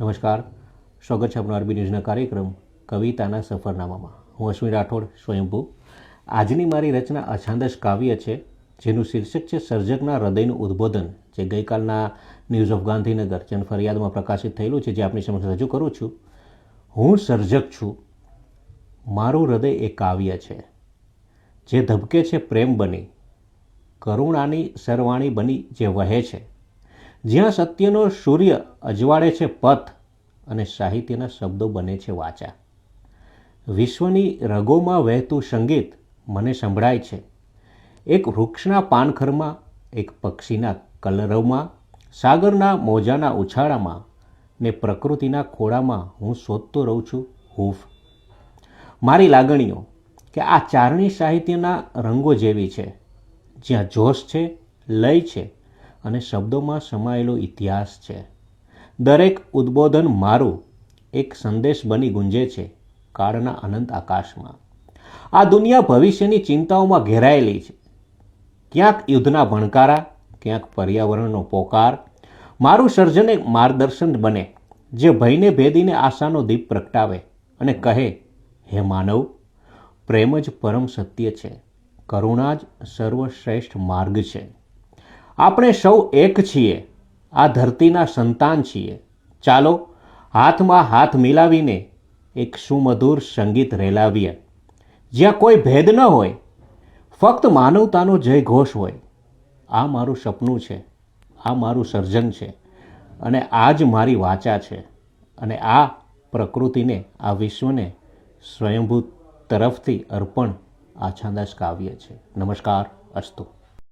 નમસ્કાર. સ્વાગત છે આપણો આરબી ન્યૂઝના કાર્યક્રમ કવિતાના સફરનામામાં. હું અશ્વિન રાઠોડ, સ્વયંભૂ. આજની મારી રચના અછાંદસ કાવ્ય છે, જેનું શીર્ષક છે સર્જકના હૃદયનું ઉદ્બોધન, જે ગઈકાલના ન્યૂઝ ઓફ ગાંધીનગર, જન ફરિયાદમાં પ્રકાશિત થયેલું છે, જે આપની સમક્ષ રજૂ કરું છું. હું સર્જક છું. મારું હૃદય એ કાવ્ય છે. જે ધબકે છે, પ્રેમ બની. કરુણાની સરવાણી બની, જે વહે છે. જ્યાં સત્યનો સૂર્ય અજવાળે છે પથ અને સાહિત્યના શબ્દો બને છે વાચા. વિશ્વની રગોમાં વહેતું સંગીત મને સંભળાય છે. એક વૃક્ષના પાનખરમાં, એક પક્ષીના કલરવમાં, સાગરના મોજાના ઉછાળામાં ને પ્રકૃતિના ખોળામાં હું શોધતો રહું છું હૂફ. મારી લાગણીઓ કે આ ચારણી સાહિત્યના રંગો જેવી છે. જ્યાં જોશ છે, લય છે અને શબ્દોમાં સમાયેલો ઇતિહાસ છે. દરેક ઉદ્બોધન મારું એક સંદેશ બની ગુંજે છે કાળના અનંત આકાશમાં. આ દુનિયા ભવિષ્યની ચિંતાઓમાં ઘેરાયેલી છે. ક્યાંક યુદ્ધના ભણકારા, ક્યાંક પર્યાવરણનો પોકાર, મારું સર્જન એક માર્ગદર્શન બને, જે ભયને ભેદીને આશાનો દીપ પ્રગટાવે અને કહે, હે માનવ, પ્રેમ જ પરમ સત્ય છે. કરુણા જ સર્વશ્રેષ્ઠ માર્ગ છે. આપણે સૌ એક છીએ. આ ધરતીના સંતાન છીએ. ચાલો, હાથમાં હાથ મિલાવીને એક સુમધુર સંગીત રેલાવીએ. જ્યાં કોઈ ભેદ ન હોય, ફક્ત માનવતાનો જય ઘોષ હોય. આ મારું સપનું છે. આ મારું સર્જન છે. અને આ જ મારી વાચા છે. અને આ પ્રકૃતિને, આ વિશ્વને સ્વયંભૂ તરફથી અર્પણ આછાદાસ કાવ્ય છે. નમસ્કાર, અસ્તુ.